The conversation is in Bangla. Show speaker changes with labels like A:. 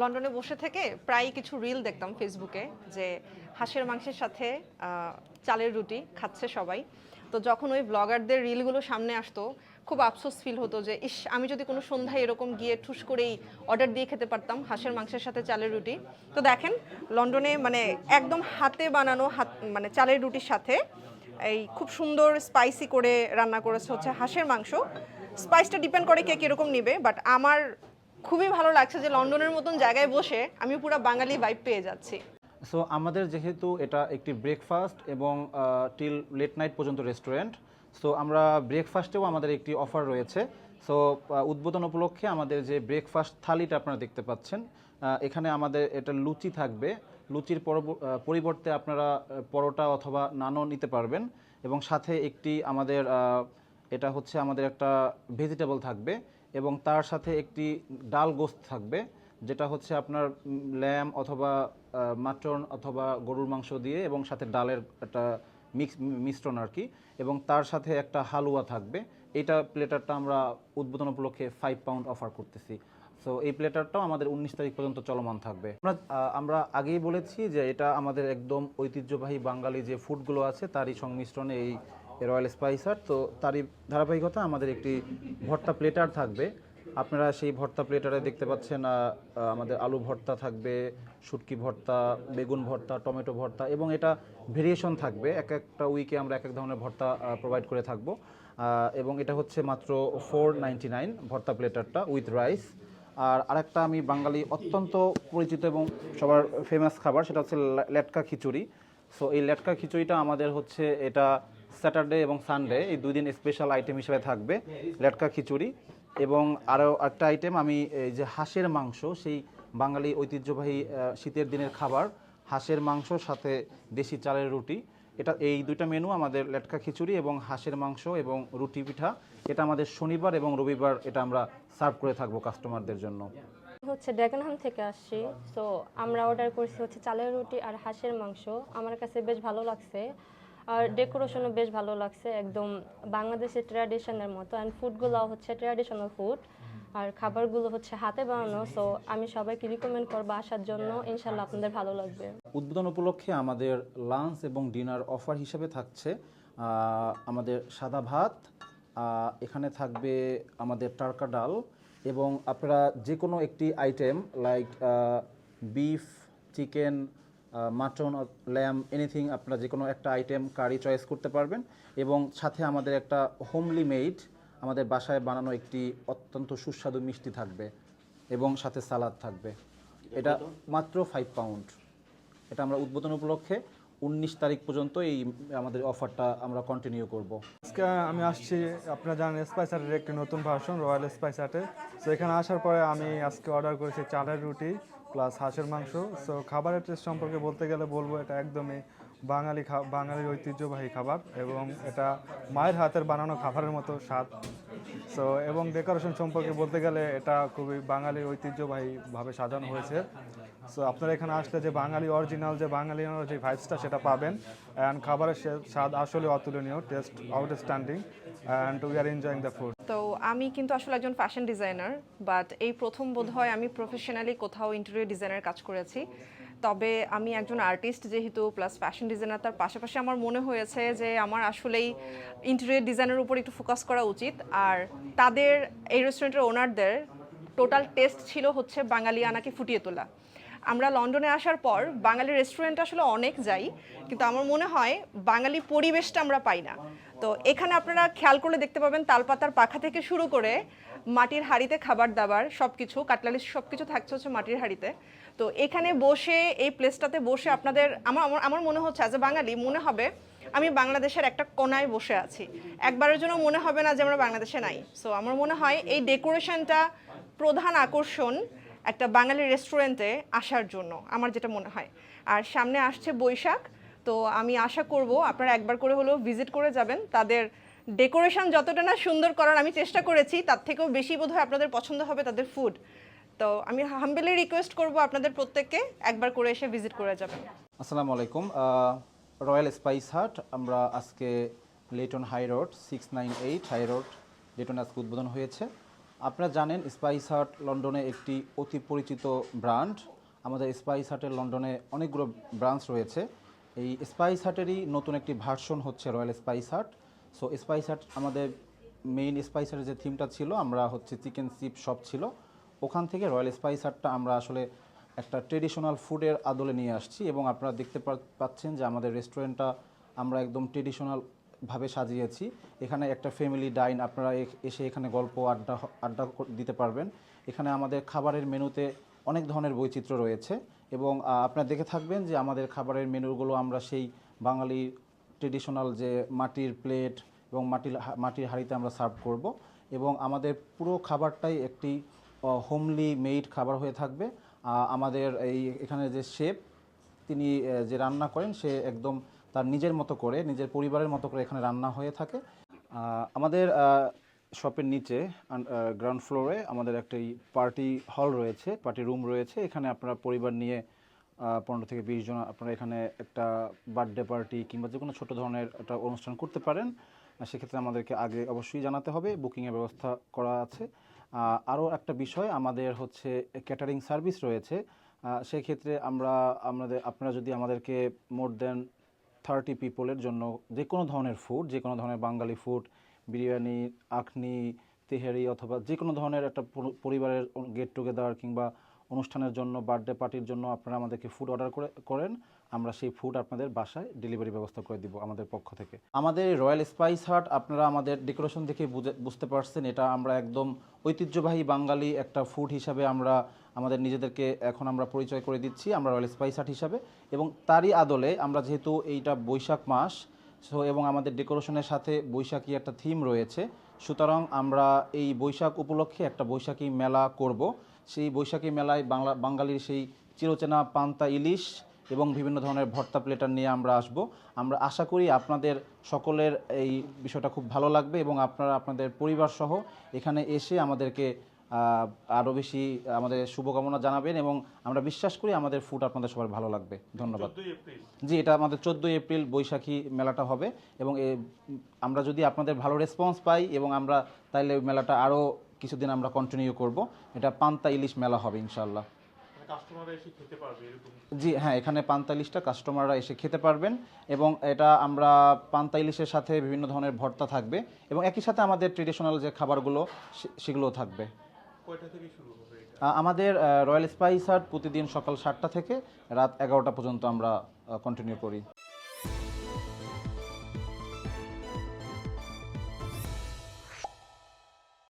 A: লন্ডনে বসে থেকে প্রায় কিছু রিল দেখতাম ফেসবুকে যে হাঁসের মাংসের সাথে চালের রুটি খাচ্ছে সবাই। তো যখন ওই ব্লগারদের রিলগুলো সামনে আসতো, খুব আফসোস ফিল হতো যে, ইস, আমি যদি কোনো সন্ধ্যায় এরকম গিয়ে ঠুস করেই অর্ডার দিয়ে খেতে পারতাম হাঁসের মাংসের সাথে চালের রুটি। তো দেখেন, লন্ডনে মানে একদম হাতে বানানো হাত মানে চালের রুটির সাথে এই খুব সুন্দর স্পাইসি করে রান্না করেছে হচ্ছে হাঁসের মাংস। স্পাইসটা ডিপেন্ড করে কে কীরকম নিবে বাট আমার খুবই ভালো লাগছে যে লন্ডনের মতন জায়গায় বসে আমি পুরো বাঙালি ভাইব পেয়ে যাচ্ছি।
B: সো আমাদের যেহেতু এটা একটি ব্রেকফাস্ট এবং টিল লেট নাইট পর্যন্ত রেস্টুরেন্ট সো আমরা ব্রেকফাস্টেও আমাদের একটি অফার রয়েছে। সো উদ্বোধন উপলক্ষে আমাদের যে ব্রেকফাস্ট থালিটা আপনারা দেখতে পাচ্ছেন এখানে আমাদের এটা লুচি থাকবে। লুচির পরব- পরিবর্তে আপনারা পরোটা অথবা নানও নিতে পারবেন এবং সাথে একটি আমাদের এটা হচ্ছে আমাদের একটা ভেজিটেবল থাকবে। এবং তার সাথে একটি ডাল গোস্ত থাকবে, যেটা হচ্ছে আপনার ল্যাম অথবা মাটন অথবা গরুর মাংস দিয়ে এবং সাথে ডালের একটা মিক্স, মিশ্রণ আর কি। এবং তার সাথে একটা হালুয়া থাকবে। এইটা প্লেটারটা আমরা উদ্বোধন উপলক্ষে ফাইভ পাউন্ড অফার করতেছি। সো এই প্লেটারটাও আমাদের উনিশ তারিখ পর্যন্ত চলমান থাকবে। আমরা আমরা আগেই বলেছি যে এটা আমাদের একদম ঐতিহ্যবাহী বাঙালি যে ফুডগুলো আছে, তারই সংমিশ্রণে এই রয়্যাল স্পাইসার। তো তারই ধারাবাহিকতা আমাদের একটি ভর্তা প্লেটার থাকবে। আপনারা সেই ভর্তা প্লেটারে দেখতে পাচ্ছেন আমাদের আলু ভর্তা থাকবে, শুটকি ভর্তা, বেগুন ভর্তা, টমেটো ভর্তা এবং এটা ভেরিয়েশন থাকবে। এক একটা উইকে আমরা এক এক ধরনের ভর্তা প্রোভাইড করে থাকব। এবং এটা হচ্ছে মাত্র ফোর নাইন ভর্তা প্লেটারটা উইথ রাইস আর আরেকটা আমি বাঙালি অত্যন্ত পরিচিত এবং সবার ফেমাস খাবার, সেটা হচ্ছে লা- লেটকা খিচুড়ি। সো এই লেটকা খিচুড়িটা আমাদের হচ্ছে এটা স্যাটারডে এবং সানডে এই দুই দিন স্পেশাল আইটেম হিসেবে থাকবে, লেটকা খিচুড়ি এবং আরও একটা আইটেম আমি, এই যে হাঁসের মাংস, সেই বাঙালি ঐতিহ্যবাহী শীতের দিনের খাবার, হাঁসের মাংস, সাথে দেশি চালের রুটি। এটা, এই দুইটা মেনু আমাদের লেটকা খিচুড়ি এবং হাঁসের মাংস এবং রুটি পিঠা। এটা আমাদের শনিবার এবং রবিবার এটা আমরা সার্ভ করে থাকব কাস্টমারদের জন্য।
C: হচ্ছে ড্রাগনহাম থেকে আসছি। তো আমরা অর্ডার করছি হচ্ছে চালের রুটি আর হাঁসের মাংস। আমার কাছে বেশ ভালো লাগছে। আর ডেকোরেশনও বেশ ভালো লাগছে একদম বাংলাদেশের ট্র্যাডিশনের মতো। অ্যান্ড ফুডগুলো হচ্ছে ট্র্যাডিশনাল ফুড আর খাবারগুলো হচ্ছে হাতে বানানো সো আমি সবাইকে রিকমেন্ড করব আসার জন্য। ইনশাল্লাহ আপনাদের ভালো লাগবে।
B: উদ্বোধন উপলক্ষে আমাদের লাঞ্চ এবং ডিনার অফার হিসেবে থাকছে আমাদের সাদা ভাত এখানে থাকবে আমাদের টার্কা ডাল এবং আপনারা যে কোনো একটি item like beef chicken mutton lamb anything আপনারা যে কোনো একটা আইটেম কারি চয়েস করতে পারবেন। এবং সাথে আমাদের একটা হোমলি মেড আমাদের বাসায় বানানো একটি অত্যন্ত সুস্বাদু মিষ্টি থাকবে। এবং সাথে সালাদ থাকবে। এটা মাত্র ফাইভ পাউন্ড এটা আমরা উদ্বোধন উপলক্ষে উনিশ তারিখ পর্যন্ত এই আমাদের অফারটা আমরা কন্টিনিউ করব।
D: আজকে আমি আসছি, আপনারা জানেন স্পাইসারের একটি নতুন ভার্সন রয়্যাল স্পাইসাটে সো এখানে আসার পরে আমি আজকে অর্ডার করেছি চালের রুটি প্লাস হাঁসের মাংস। সো খাবারের টেস্ট সম্পর্কে বলতে গেলে বলব, এটা একদমই বাঙালি বাঙালির ঐতিহ্যবাহী খাবার এবং এটা মায়ের হাতের বানানো খাবারের মতো স্বাদ। সো এবং ডেকোরেশন সম্পর্কে বলতে গেলে এটা খুবই বাঙালির ঐতিহ্যবাহীভাবে সাজানো হয়েছে। সো আপনারা এখানে আসলে যে বাঙালি অরিজিনাল যে বাঙালি যে ভাইবসটা সেটা পাবেন। অ্যান্ড খাবারের স্বাদ আসলে অতুলনীয় taste outstanding and we are enjoying the food
A: তো আমি কিন্তু আসলে একজন ফ্যাশন ডিজাইনার বাট এই প্রথম বোধ হয় আমি প্রফেশনালি কোথাও ইন্টেরিয়র ডিজাইনের কাজ করেছি। তবে আমি একজন আর্টিস্ট যেহেতু প্লাস ফ্যাশন ডিজাইনার তার পাশাপাশি আমার মনে হয়েছে যে আমার আসলেই ইন্টেরিয়ার ডিজাইনের উপর একটু ফোকাস করা উচিত। আর তাদের, এই রেস্টুরেন্টের ওনারদের টোটাল টেস্ট ছিল হচ্ছে বাঙালি আনাকে ফুটিয়ে তোলা। আমরা লন্ডনে আসার পর বাঙালি রেস্টুরেন্ট আসলে অনেক যাই, কিন্তু আমার মনে হয় বাঙালি পরিবেশটা আমরা পাই না। তো এখানে আপনারা খেয়াল করলে দেখতে পাবেন তালপাতার পাখা থেকে শুরু করে মাটির হাঁড়িতে খাবার দাবার সব কিছু কাটলালি সব কিছু থাকছে হচ্ছে মাটির হাঁড়িতে। তো এখানে বসে, এই প্লেসটাতে বসে আপনাদের, আমার, আমার- মনে হচ্ছে অ্যাজ এ বাঙালি মনে হবে আমি বাংলাদেশের একটা কোনায় বসে আছি। একবারের জন্য মনে হবে না যে আমরা বাংলাদেশে নাই। সো আমার মনে হয় এই ডেকোরেশনটা প্রধান আকর্ষণ একটা বাঙালি রেস্টুরেন্টে আসার জন্য, আমার যেটা মনে হয়। আর সামনে আসছে বৈশাখ তো আমি আশা করব আপনারা একবার করে হলেও ভিজিট করে যাবেন। তাদের ডেকোরেশন যতটা না সুন্দর করার আমি চেষ্টা করেছি, তার থেকেও বেশি বোধহয় আপনাদের পছন্দ হবে তাদের ফুড তো আমি হাম্বেলি রিকোয়েস্ট করব আপনাদের প্রত্যেককে একবার করে এসে ভিজিট করে যাবেন।
B: আসসালামু আলাইকুম। রয়্যাল স্পাইস হাট আমরা আজকে Leyton High Road six nine eight High Road Leyton আজকে উদ্বোধন হয়েছে। আপনারা জানেন স্পাইস হার্ট লন্ডনে একটি অতি পরিচিত ব্র্যান্ড আমাদের স্পাইস হার্টের লন্ডনে অনেকগুলো ব্রাঞ্চ রয়েছে। এই স্পাইস হার্টেরই নতুন একটি ভার্সন হচ্ছে royal spice heart so spice heart আমাদের মেইন স্পাইস হার্টের যে থিমটা ছিল, আমরা হচ্ছে চিকেন সিপ শপ ছিল। ওখান থেকে রয়্যাল স্পাইস হার্টটা আমরা আসলে একটা ট্রেডিশনাল ফুডের আদলে নিয়ে আসছি এবং আপনারা দেখতে পাচ্ছেন যে আমাদের রেস্টুরেন্টটা আমরা একদম ট্রেডিশনাল ভাবে সাজিয়েছি। এখানে একটা ফ্যামিলি ডাইন আপনারা এসে এখানে গল্প, আড্ডা আড্ডা দিতে পারবেন। এখানে আমাদের খাবারের মেনুতে অনেক ধরনের বৈচিত্র্য রয়েছে এবং আপনারা দেখে থাকবেন যে আমাদের খাবারের মেনুগুলো আমরা সেই বাঙালি ট্রেডিশনাল যে মাটির প্লেট এবং মাটির মাটির হাঁড়িতে আমরা সার্ভ করব এবং আমাদের পুরো খাবারটাই একটি হোমলি মেড খাবার হয়ে থাকবে। আমাদের এই এখানে যে শেফ তিনি যে রান্না করেন সে একদম তার নিজের মতো করে, নিজের পরিবারের মতো করে এখানে রান্না হয়ে থাকে। আমাদের শপের নিচে গ্রাউন্ড ফ্লোরে আমাদের একটি পার্টি হল রয়েছে পার্টি রুম রয়েছে। এখানে আপনারা পরিবার নিয়ে পনেরো থেকে বিশ জন আপনারা এখানে একটা বার্থডে পার্টি কিংবা যে কোনো ছোটো ধরনের একটা অনুষ্ঠান করতে পারেন। সেক্ষেত্রে আমাদেরকে আগে অবশ্যই জানাতে হবে বুকিংয়ের ব্যবস্থা করা আছে। আরও একটা বিষয়, আমাদের হচ্ছে ক্যাটারিং সার্ভিস রয়েছে। সেক্ষেত্রে আমরা, আমাদের, আপনারা যদি আমাদেরকে মোর দেন থার্টি পিপলের জন্য যে কোনো ধরনের ফুড যে কোনো ধরনের বাঙালি ফুড বিরিয়ানি, আখনি, তেহারি অথবা যে কোনো ধরনের একটা পরিবারের গেট টুগেদার কিংবা অনুষ্ঠানের জন্য বার্থডে পার্টির জন্য আপনারা আমাদেরকে ফুড অর্ডার করে, করেন। আমরা সেই ফুড আপনাদের বাসায় ডেলিভারি ব্যবস্থা করে দিব আমাদের পক্ষ থেকে। আমাদের রয়্যাল স্পাইস হাট আপনারা আমাদের ডেকোরেশন দেখে বুঝে- বুঝতে পারছেন। এটা আমরা একদম ঐতিহ্যবাহী বাঙালি একটা ফুড হিসাবে আমরা, আমাদের নিজেদেরকে এখন আমরা পরিচয় করে দিচ্ছি। আমরা রয়্যাল স্পাইস হাট হিসাবে এবং তারই আদলে আমরা যেহেতু এইটা বৈশাখ মাস সো এবং আমাদের ডেকোরেশনের সাথে বৈশাখী একটা থিম রয়েছে। সুতরাং আমরা এই বৈশাখ উপলক্ষে একটা বৈশাখী মেলা করব। সেই বৈশাখী মেলায় বাংলা, বাঙালির সেই চিরচেনা পান্তা ইলিশ এবং বিভিন্ন ধরনের ভর্তা প্লেটার নিয়ে আমরা আসব। আমরা আশা করি আপনাদের সকলের এই বিষয়টা খুব ভালো লাগবে এবং আপনারা, আপনাদের পরিবার সহ এখানে এসে আমাদেরকে আরও বেশি আমাদের শুভকামনা জানাবেন এবং আমরা বিশ্বাস করি আমাদের ফুড আপনাদের সবার ভালো লাগবে। ধন্যবাদ। জি এটা আমাদের চোদ্দোই এপ্রিল বৈশাখী মেলাটা হবে এবং এ আমরা যদি আপনাদের ভালো রেসপন্স পাই এবং আমরা তাইলে মেলাটা আরও কিছুদিন আমরা কন্টিনিউ করব এটা পান্তা ইলিশ মেলা হবে ইনশাল্লাহ জি হ্যাঁ এখানে পান্তা ইলিশটা কাস্টমাররা এসে খেতে পারবেন এবং এটা আমরা পান্তা ইলিশের সাথে বিভিন্ন ধরনের ভর্তা থাকবে এবং একই সাথে আমাদের ট্রেডিশনাল যে খাবারগুলো সে- সেগুলোও থাকবে। আমাদের রয়্যাল স্পাইস প্রতিদিন সকাল সাতটা থেকে রাত এগারোটা পর্যন্ত আমরা কন্টিনিউ করি।